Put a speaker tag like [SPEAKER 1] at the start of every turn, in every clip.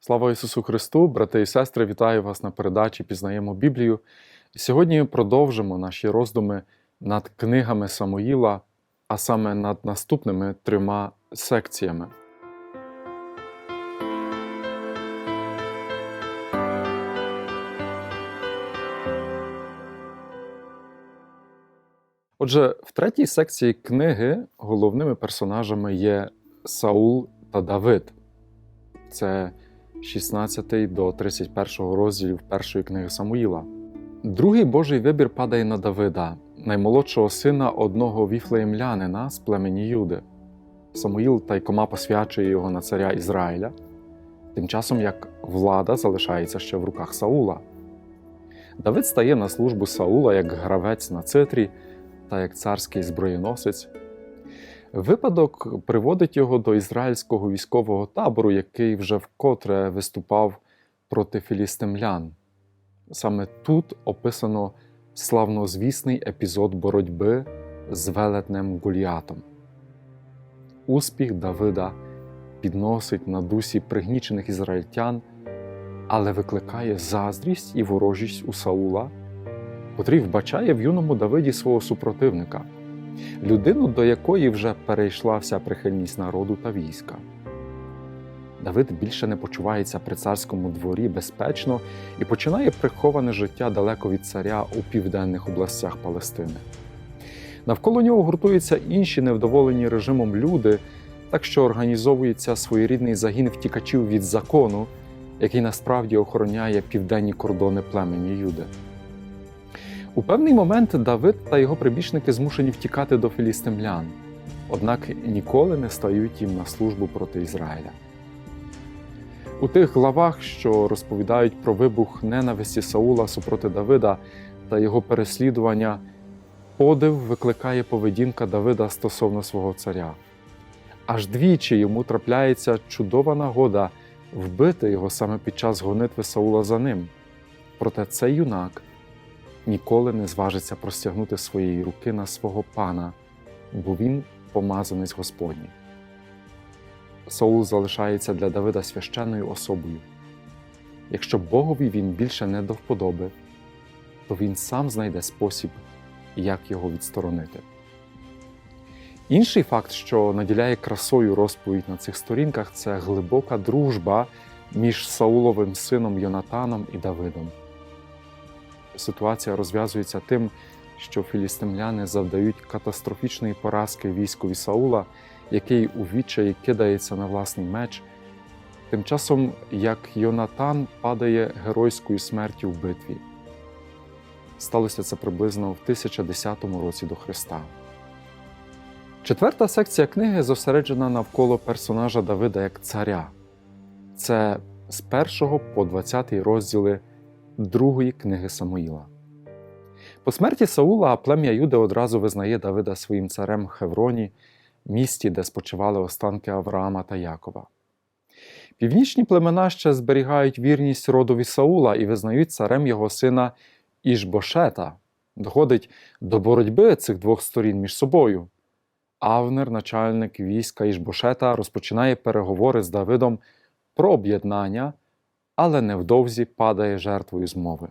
[SPEAKER 1] Слава Ісусу Христу, брати і сестри, вітаю вас на передачі Пізнаємо Біблію. Сьогодні продовжимо наші роздуми над книгами Самуїла, а саме над наступними трьома секціями. Отже, в третій секції книги головними персонажами є Саул та Давид. Це 16 до 31 розділів першої книги Самуїла. Другий Божий вибір падає на Давида, наймолодшого сина одного віфлеємлянина з племені Юди. Самуїл тайкома посвячує його на царя Ізраїля, тим часом як влада залишається ще в руках Саула. Давид стає на службу Саула як гравець на цитрі та як царський зброєносець. Випадок приводить його до ізраїльського військового табору, який вже вкотре виступав проти філістимлян. Саме тут описано славнозвісний епізод боротьби з велетнем Гуліатом. Успіх Давида підносить на дусі пригнічених ізраїльтян, але викликає заздрість і ворожість у Саула, котрий вбачає в юному Давиді свого супротивника людину, до якої вже перейшла вся прихильність народу та війська. Давид більше не почувається при царському дворі безпечно і починає приховане життя далеко від царя у південних областях Палестини. Навколо нього гуртуються інші невдоволені режимом люди, так що організовується своєрідний загін втікачів від закону, який насправді охороняє південні кордони племені Юди. У певний момент Давид та його прибічники змушені втікати до філістимлян, однак ніколи не стають їм на службу проти Ізраїля. У тих главах, що розповідають про вибух ненависті Саула супроти Давида та його переслідування, подив викликає поведінка Давида стосовно свого царя. Аж двічі йому трапляється чудова нагода вбити його саме під час гонитви Саула за ним. Проте цей юнак ніколи не зважиться простягнути своєї руки на свого пана, бо він помазанець Господній. Саул залишається для Давида священною особою. Якщо Богові він більше не до вподоби, то він сам знайде спосіб, як його відсторонити. Інший факт, що наділяє красою розповідь на цих сторінках, це глибока дружба між Сауловим сином Йонатаном і Давидом ситуація розв'язується тим, що філістимляни завдають катастрофічної поразки військові Саула, який у відчаї кидається на власний меч. Тим часом як Йонатан падає геройською смертю в битві. Сталося це приблизно в 1010 році до Христа. Четверта секція книги зосереджена навколо персонажа Давида як царя. Це з 1 по 20 розділи другої книги Самуїла. По смерті Саула плем'я Юди одразу визнає Давида своїм царем в Хевроні, місті, де спочивали останки Авраама та Якова. Північні племена ще зберігають вірність родові Саула і визнають царем його сина Ішбошета. Доходить до боротьби цих двох сторін між собою. Авнер, начальник війська Ішбошета, розпочинає переговори з Давидом про об'єднання але невдовзі падає жертвою змови.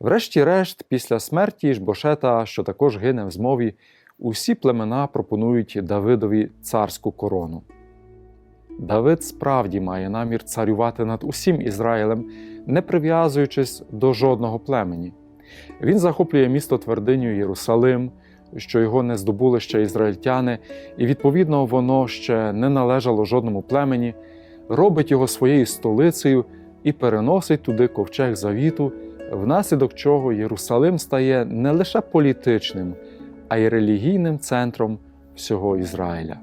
[SPEAKER 1] Врешті-решт, після смерті Ішбошета, що також гине в змові, усі племена пропонують Давидові царську корону. Давид справді має намір царювати над усім Ізраїлем, не прив'язуючись до жодного племені. Він захоплює місто твердиню Єрусалим, що його не здобули ще ізраїльтяни, і, відповідно, воно ще не належало жодному племені робить його своєю столицею і переносить туди ковчег завіту, внаслідок чого Єрусалим стає не лише політичним, а й релігійним центром всього Ізраїля.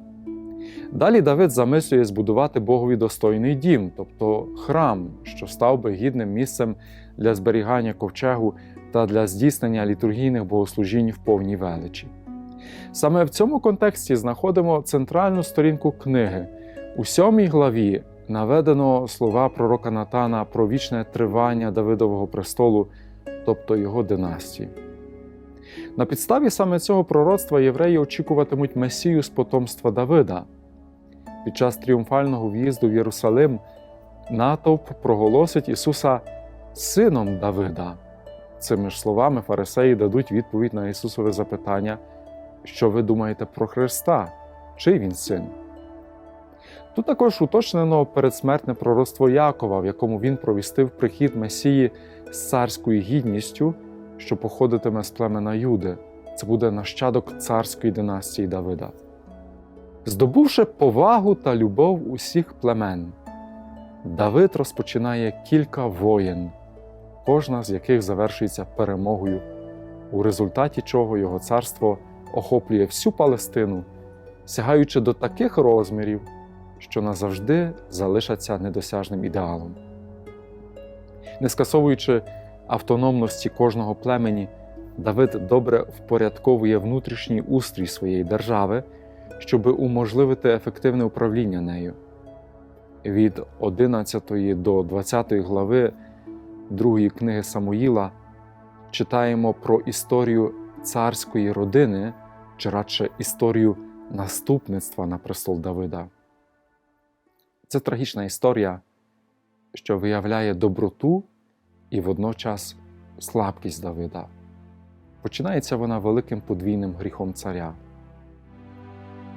[SPEAKER 1] Далі Давид замислює збудувати Богові достойний дім, тобто храм, що став би гідним місцем для зберігання ковчегу та для здійснення літургійних богослужінь в повній величі. Саме в цьому контексті знаходимо центральну сторінку книги. У сьомій главі наведено слова пророка Натана про вічне тривання Давидового престолу, тобто його династії. На підставі саме цього пророцтва євреї очікуватимуть Месію з потомства Давида. Під час тріумфального в'їзду в Єрусалим натовп проголосить Ісуса сином Давида. Цими ж словами фарисеї дадуть відповідь на Ісусове запитання, що ви думаєте про Христа, чий він син? Тут також уточнено передсмертне пророцтво Якова, в якому він провістив прихід Месії з царською гідністю, що походитиме з племена Юди. Це буде нащадок царської династії Давида. Здобувши повагу та любов усіх племен, Давид розпочинає кілька воєн, кожна з яких завершується перемогою, у результаті чого його царство охоплює всю Палестину, сягаючи до таких розмірів, що назавжди залишаться недосяжним ідеалом. Не скасовуючи автономності кожного племені, Давид добре впорядковує внутрішній устрій своєї держави, щоб уможливити ефективне управління нею. Від 11 до 20 глави другої книги Самуїла читаємо про історію царської родини, чи радше історію наступництва на престол Давида. Це трагічна історія, що виявляє доброту і водночас слабкість Давида. Починається вона великим подвійним гріхом царя.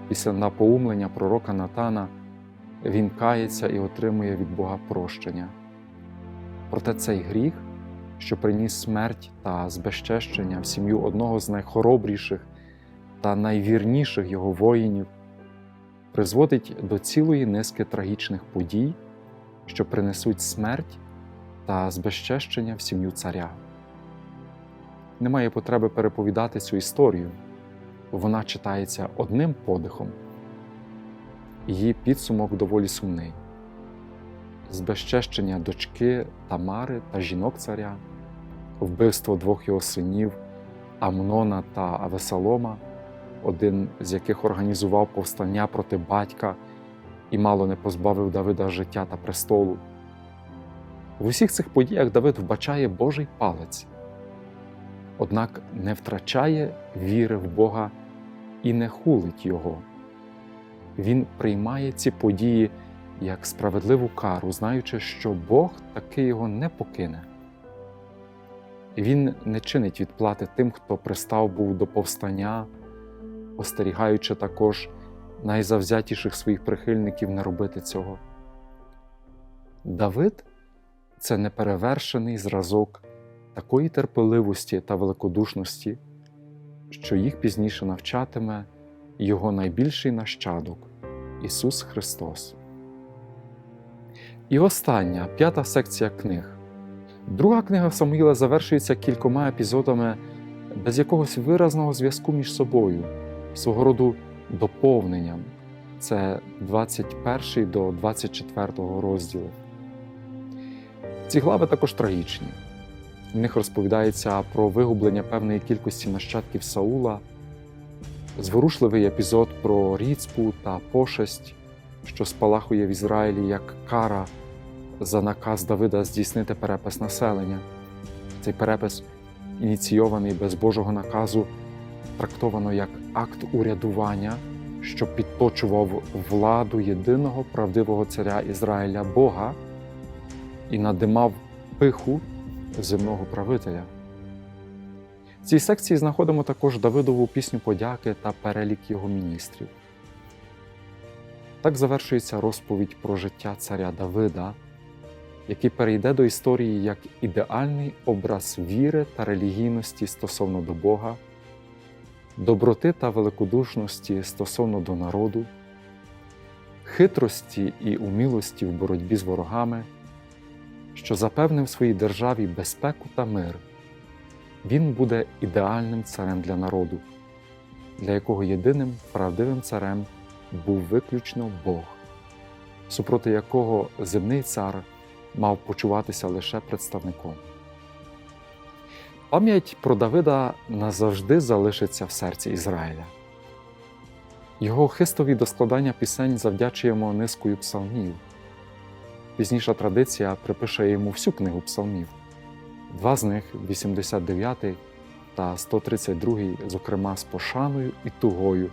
[SPEAKER 1] Після напоумлення пророка Натана він кається і отримує від Бога прощення. Проте цей гріх, що приніс смерть та збезчещення в сім'ю одного з найхоробріших та найвірніших його воїнів, призводить до цілої низки трагічних подій, що принесуть смерть та збезчещення в сім'ю царя. Немає потреби переповідати цю історію, вона читається одним подихом. Її підсумок доволі сумний. Збезчещення дочки Тамари та жінок царя, вбивство двох його синів Амнона та Авесалома, один з яких організував повстання проти батька і мало не позбавив Давида життя та престолу. В усіх цих подіях Давид вбачає Божий палець, однак не втрачає віри в Бога і не хулить Його. Він приймає ці події як справедливу кару, знаючи, що Бог таки його не покине. Він не чинить відплати тим, хто пристав був до повстання, остерігаючи також найзавзятіших своїх прихильників не робити цього. Давид це неперевершений зразок такої терпеливості та великодушності, що їх пізніше навчатиме його найбільший нащадок Ісус Христос. І остання п'ята секція книг. Друга книга Самуїла завершується кількома епізодами без якогось виразного зв'язку між собою, свого роду доповненням. Це 21 до 24 розділи. Ці глави також трагічні. В них розповідається про вигублення певної кількості нащадків Саула, зворушливий епізод про ріцпу та пошесть, що спалахує в Ізраїлі як кара за наказ Давида здійснити перепис населення. Цей перепис, ініційований без Божого наказу, трактовано як акт урядування, що підточував владу єдиного правдивого царя Ізраїля Бога і надимав пиху земного правителя. В цій секції знаходимо також Давидову пісню подяки та перелік його міністрів. Так завершується розповідь про життя царя Давида, який перейде до історії як ідеальний образ віри та релігійності стосовно до Бога, доброти та великодушності стосовно до народу, хитрості і умілості в боротьбі з ворогами, що запевнив своїй державі безпеку та мир. Він буде ідеальним царем для народу, для якого єдиним правдивим царем був виключно Бог, супроти якого земний цар мав почуватися лише представником. Пам'ять про Давида назавжди залишиться в серці Ізраїля. Його хистові до складання пісень завдячуємо низкою псалмів. Пізніша традиція припише йому всю книгу псалмів. Два з них 89 та 132, зокрема з пошаною і тугою,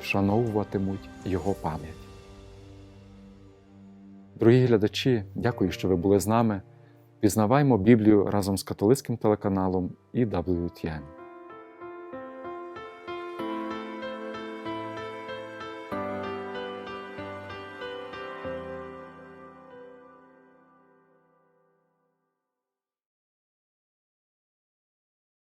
[SPEAKER 1] вшановуватимуть його пам'ять. Дорогі глядачі, дякую, що ви були з нами. Пізнаваймо Біблію разом з католицьким телеканалом і WTN.